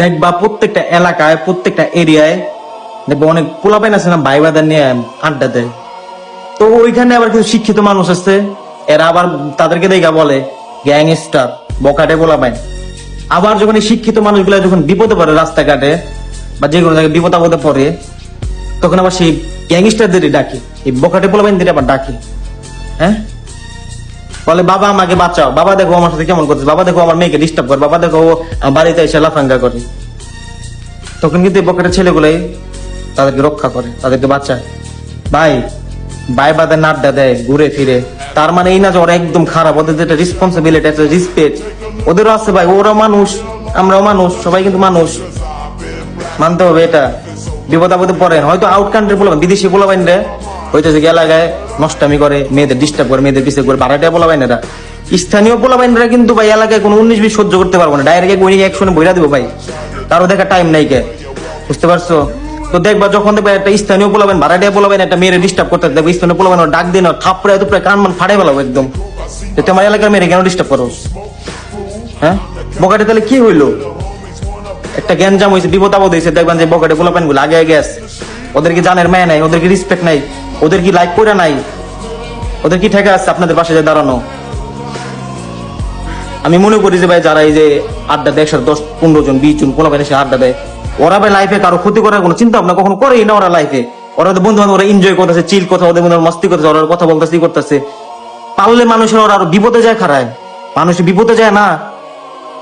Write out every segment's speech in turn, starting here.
দেখবা প্রত্যেকটা এলাকায়, প্রত্যেকটা এরিয়ায় দেখবা অনেক পোলাপাইন আছে না ভাই বাদার নিয়ে আড্ডা দেয়। তো ওইখানে আবার কিছু শিক্ষিত মানুষ আছে, এরা আবার তাদেরকে দেখা বলে, গ্যাংস্টার বকাটে পোলাপাইন। আবার যখন এই শিক্ষিত মানুষগুলা যখন বিপদে পড়ে রাস্তাঘাটে বা যে কোনো জায়গায় বিপদ আপদে পড়ে, তখন আবার সেই গ্যাংস্টারদেরই ডাকে, এই বকাটে পোলাপাইনদের আবার ডাকে। হ্যাঁ? বলে, বাবা, আমাকে বাঁচাও। বাবা, দেখো আমার সাথে কেমন করছে বাবা, দেখো আমার মেয়েকে ডিস্টার্ব করে। বাবা, দেখো বাড়িতে এসে লাফাঙ্গা করে। তখন কিন্তু এই ছেলেগুলাই তাদেরকে রক্ষা করে, তাদেরকে বাঁচায়। ভাই ভাই বাদে নাড্ডা দেয়, ঘুরে ফিরে। তার মানে এই না যে ওরা একদম খারাপ, ওদের যেটা রেসপন্সিবিলিটি একটা রেসপেক্ট ওদেরও আছে ভাই ওরা মানুষ, আমরাও মানুষ, সবাই কিন্তু মানুষ। মানতে হবে এটা। বিপদ আপদে পড়ে হয়তো আউট কান্ট্রি বলবেন, বিদেশি বলবেন রে। হইতেছে কি এলাকায় নষ্টামি করে, মেয়েদের ডিস্টার্ব করে, মেয়েদের পিছিয়ে করে ভাড়াটিয়া বলবেন এরা স্থানীয় পোলাবাইনরা কিন্তু ভাই এলাকায় কোনো উনিশ বিশ সহ্য করতে পারব না। ডাইরেক্ট উনি একশনে বইরা দিব ভাই। তারও দেখা টাইম নাই কে। বুঝতে পারছ? তো দেখবা যখন দেখবা একটা স্থানীয় পোলাবেন ভাড়াটিয়া পোলাবেন একটা মেয়ের ডিস্টার্ব করতে দেখবে স্থানীয় পোলাবেন ডাক দিন থাপড়ে এত প্রায় কান মান ফাড়ে ফেলাবো একদম। যে তোমার এলাকার মেয়েরে কেন ডিস্টার্ব করো? হ্যাঁ? বকাটে তাহলে কি হইল? একটা গ্যাঞ্জাম হয়েছে বিপদ আপদ হয়েছে দেখবেন যে বকেটে পোলাপেনগুলো আগে আগে আছে। ওদের জানের মায় নাই, ওদেরকে রিসপেক্ট নাই। ওদের কি লাইক করে নাই? ওদের কি ঠেকা আছে আপনাদের পাশে যে দাঁড়ানো? আমি মনে করি যে ভাই যারা এই যে আড্ডা দেয় একসাথে দশ, পনেরো জন, বিশ জন পোলাপেন এসে আড্ডা দেয়, ওরা ভাই লাইফে কারও ক্ষতি করার কোনো চিন্তা ভাবনা কখনো করেই না ওরা লাইফে ওরা তো বন্ধু বান্ধব ওরা এনজয় করতেছে চিল কথা, ওদের মধ্যে মস্তি করতেছে, ওরা কথা বলতেছে করতেছে। পারলে মানুষের ওরা আরও বিপদে যায় খারায়। মানুষ বিপদে যায় না।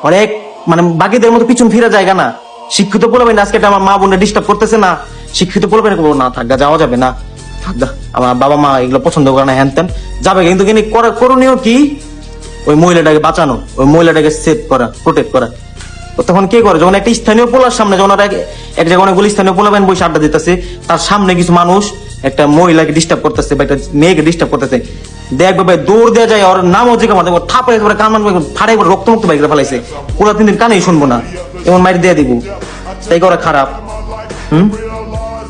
অনেক মানে বাকিদের মতো পিছন ফিরে জায়গা না। শিক্ষিত বলবেন আজকে আমার মা বোনের ডিস্টার্ব করতেছে না। শিক্ষিত বলবেন না থাকগা যাওয়া যাবে না। আমার বাবা মা এগুলো পছন্দ করে না হ্যান যাবে কিন্তু কিন্তু করণীয় কি? ওই মহিলাটাকে বাঁচানো, ওই মহিলাটাকে সেভ করা প্রোটেক্ট করা। তখন কে করে? যখন একটা স্থানীয় পোলার সামনে, যখন এক- জায়গায় অনেকগুলো স্থানীয় বসে আড্ডা দিতেছে, তার সামনে কিছু মানুষ একটা মহিলাকে ডিস্টার্ব করতেছে বা একটা মেয়েকে ডিস্টার্ব করতেছে। দেখবে ভাই দৌড় দেওয়া যায়, ওর নাম হচ্ছে কামাতে থাপড়ে করে কান ফাড়াই করে রক্ত মুক্ত বাইরে ফেলাইছে। ওরা তিন দিন কানেই শুনব না। এমন মাইর দিয়ে দিব। তাই করে খারাপ। হুম?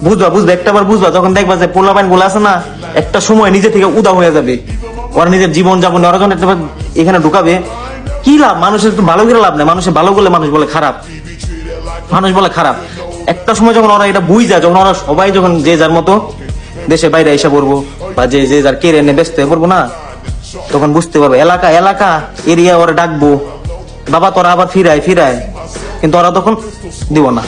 বুঝবা বুঝবা একটা বার বুঝবা, যখন দেখবা যে পোলাপাইনগুলো আছে না, একটা সময় নিজে থেকে উদা হয়ে যাবে। ওরা নিজের জীবন যাপন ওরা যখন একটা এখানে ঢুকাবে, কি লাভ? মানুষের তো ভালো করে লাভ নেই। মানুষের ভালো করলে মানুষ বলে খারাপ। মানুষ বলে খারাপ। একটা সময় যখন ওরা এটা বুঝ যায় যখন ওরা সবাই যখন যে যার মতো দেশে বাইরে এসে পড়ব, বা যে যে যার কেড়ে এনে ব্যস্ত হয়ে পড়ব না, তখন বুঝতে পারব, এলাকা এলাকা এরিয়া ওরা ডাকবো। বাবা তোরা আবার ফিরায় ফিরায়। কিন্তু ওরা তখন দিব না।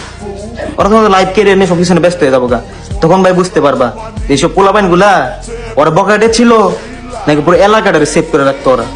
ওরা তোমাদের লাইফ কেরিয়ার নিয়ে সবকিছু ব্যস্ত হয়ে যাব গা। তখন ভাই বুঝতে পারবা এইসব পোলাপাইনগুলা ওরা বকাটে ছিল, নাকি পুরো এলাকাটা সেভ করে রাখতো ওরা।